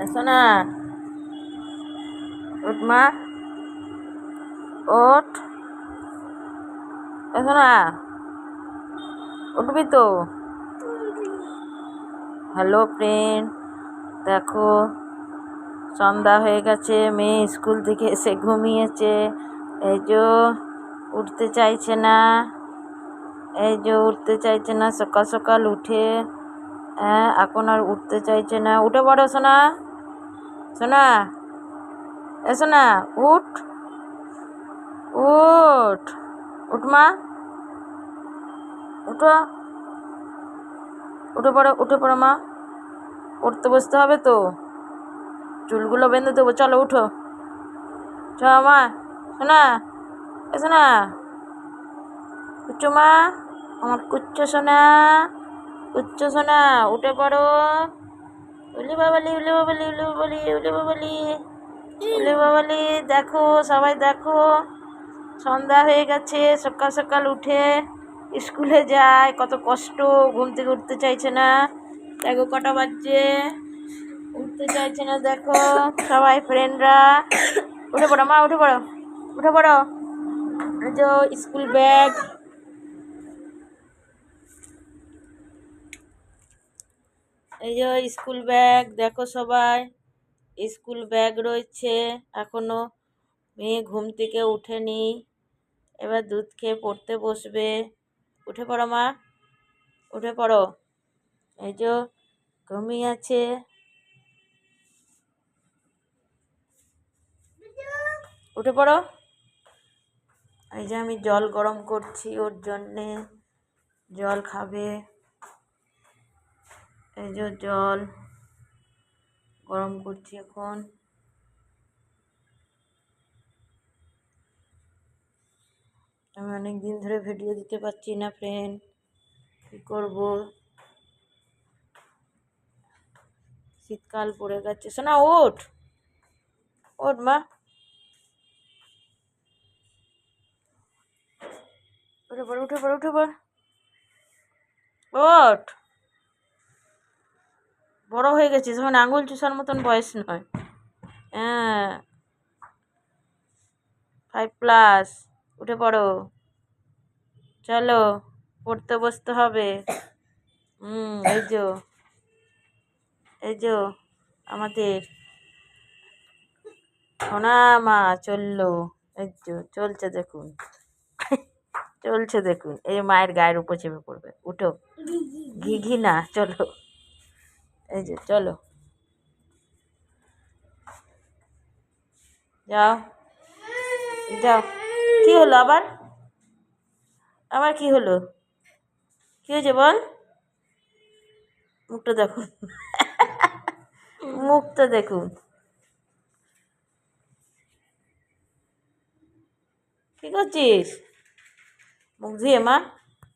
এসো না ওঠ মা। ওঠ এসো না উঠবি তো। হ্যালো ফ্রেন্ড, দেখো, সন্ধ্যা হয়ে গেছে, মেয়ে স্কুল থেকে এসে ঘুমিয়েছে। এই যে উঠতে চাইছে না। এই যে উঠতে চাইছে না, সকাল সকাল উঠে হ্যাঁ এখন আর উঠতে চাইছে না। উঠে পড়ো, সোনা। সোনা। এসো না উঠ। উঠ। উঠ, মা। উঠো। উঠে পড়ো উঠে পড়ো, মা। উঠতে বসতে হবে তো। চুলগুলো বেঁধে দেবো। চলো, উঠো। চ, মা। শোনা এসো না কুচ্চো মা। আমার কুচ্চো সোনা। কুচ্চো সোনা উঠে পড়ো। উলি বাবালি উলি বাবালি উলি বাবালি উলি বাবালি উলি বাবালি, দেখো, সবাই দেখো। সন্ধ্যা হয়ে গেছে, সকাল সকাল উঠে স্কুলে যায়, কত কষ্ট, ঘুম থেকে উঠতে চাইছে না। দেখো, কটা বাজছে, উঠতে চাইছে না, দেখো, সবাই ফ্রেন্ডরা উঠে পড়ো, মা, উঠে পড়ো উঠে পড়ো। যে, স্কুল ব্যাগ এই যে স্কুল ব্যাগ, দেখো সবাই। স্কুল ব্যাগ রয়েছে এখনও। মেয়ে ঘুম থেকে উঠেনি। এবার দুধ খেয়ে পড়তে বসবে। উঠে পড়ো মা, উঠে পড়ো। এই যে ঘুমিয়ে আছে। উঠে পড়ো। এই যে আমি জল গরম করছি ওর জন্যে। জল খাবে। এই যে জল গরম করছি এখন। আমি অনেক দিন ধরে ভিডিও দিতে পারছি না ফ্রেন্ড কী করব? শীতকাল পড়ে গেছে। শোনা ওঠ। ওঠ, মা। উঠে পড় উঠে পড় উঠে পড়। ওঠ। বড় হয়ে গেছিস এখন আঙুল চুষার মতন বয়স নয়। হ্যাঁ। ফাইভ প্লাস উঠে পড়ো। চলো, পড়তে বসতে হবে। হুম, এই যো এই যো, আমাদের সোনা মা চলল। এই যো, চলছে দেখুন। চলছে দেখুন। এই মায়ের গায়ের উপর চেপে পড়বে। উঠো। ঘি ঘি না, চলো। এই যে, চলো। যাও। যাও। কি হলো আবার? আবার কি হলো? কি হয়েছে বল? মুখটা দেখুন মুখটা দেখুন কি করছিস? মুখ ধুয়ে, মা।